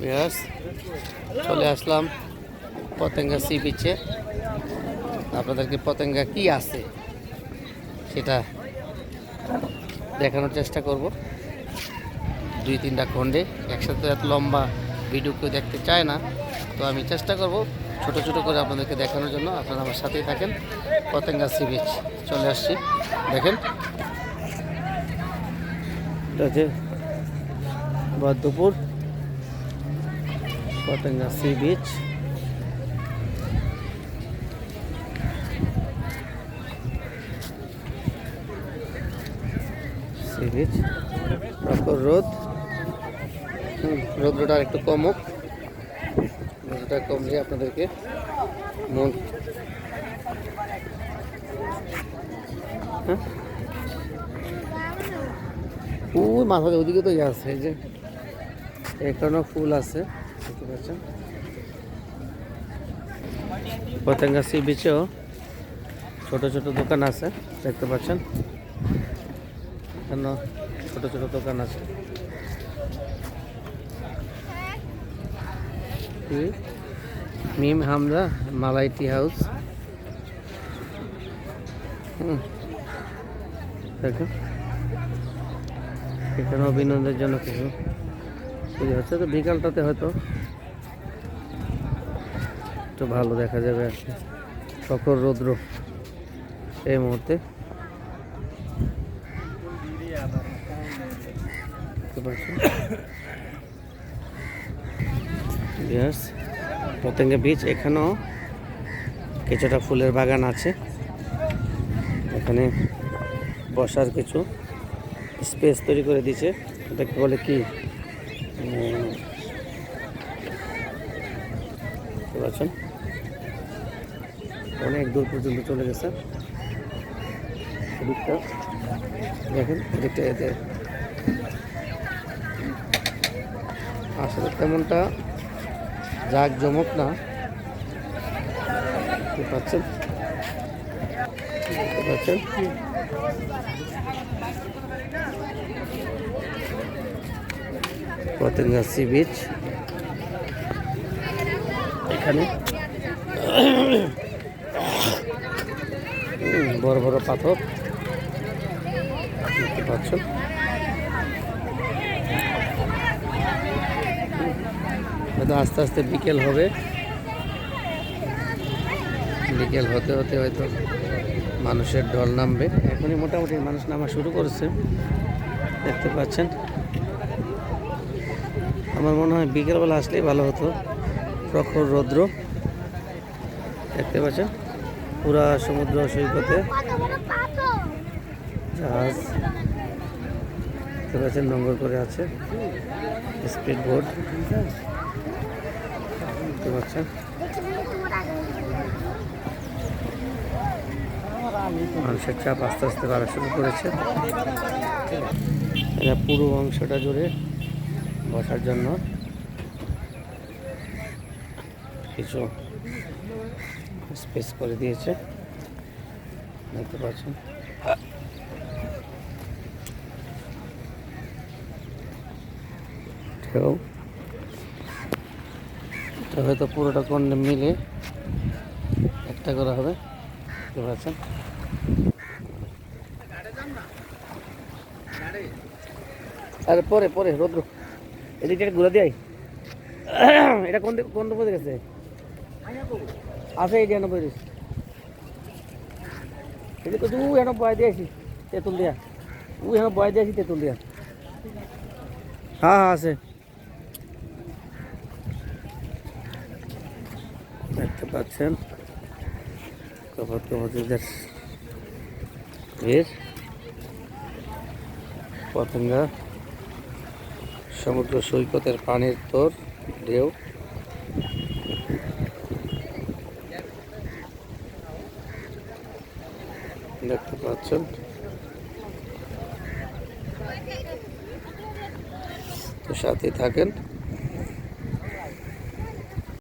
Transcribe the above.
বিয়ার্স চলে আসলাম পতেঙ্গা সি বিচে আপনাদেরকে পতেঙ্গা কি আছে সেটা দেখানোর চেষ্টা করব। দুই তিনটা খণ্ডে। একসাথে এত লম্বা ভিডিও কেউ দেখতে চায় না। তো আমি চেষ্টা করব ছোট ছোট করে আপনাদেরকে দেখানোর জন্য। আপনারা আমার সাথেই থাকেন। পতেঙ্গা সি বিচ চলে আসছি। দেখেন। হচ্ছে বদ্ধপুর Patenga sea beach sea beach প্রখর রোদ রোদ্রটা একটু কমুক রোদ্রটা কমলে আপনাদেরকে মন হ্যাঁ? ওই মাথা ওদিকে তো ইয়ে আছে এই যে এখানেও ফুল আছে। পাচ্ছেন পতেঙ্গা সি বিচেও ছোট ছোট দোকান আছে, দেখতে পাচ্ছেন। এখানেও ছোট ছোট দোকান আছে। Mim Hamza malai tea house. হুম। দেখো এখানেও বিনোদনের জন্য কিছু হচ্ছে। তো বিকালটাতে হয়তো একটু ভালো দেখা যাবে আর কি। প্রখর রৌদ্র এই মুহূর্তে? পতেঙ্গা বিচ এখানেও কিছুটা ফুলের বাগান আছে। এখানে বসার কিছু স্পেস তৈরি করে দিয়েছে। এটাকে বলে কি? পাচ্ছেন অনেক দূর পর্যন্ত চলে গেছে। এদিকটা দেখেন, এদিকটা এতে আসলে তেমনটা জাক জমক না পাচ্ছেন? পাচ্ছেন? Patenga sea beach. এখানে বড় বড় পাথর। দেখতে পাচ্ছেন হয়তো আস্তে আস্তে বিকেল হবে। বিকেল হতে হতে হয়তো মানুষের ঢল নামবে। এখনই মোটামুটি মানুষ নামা শুরু করেছে। দেখতে পাচ্ছেন? আমার মনে হয় বিকেলবেলা আসলেই ভালো হতো। প্রখর রৌদ্র। দেখতে পাচ্ছেন? পুরা সমুদ্র সৈকতে। জাহাজ দেখতে নোংর করে আছে। স্পিড বোট দেখতে পাচ্ছেন মানুষের চাপ আস্তে আস্তে বাড়া শুরু করেছে। এটা পুরো অংশটা জুড়ে বসার জন্য কিছু স্পেস করে দিয়েছে। দেখতে পাচ্ছেন। ঢেউ। এটা হয়তো পুরোটা কোন মিলে একটা করা হবে। দেখতে পাচ্ছেন। আরে পরে পরে, রোদ্র। এদিকে ঘুরে দেয় এটা কোন কোন দিকে গেছে? আছে এই বয় দিয়েছি তেঁতুল বয় দিয়েছি তেঁতুল হ্যাঁ হ্যাঁ আছে। দেখতে পাচ্ছেন। পতঙ্গা, সমুদ্র সৈকতের পানির তোর, ঢেউ। দেখতে পাচ্ছেন। তো সাথে থাকেন।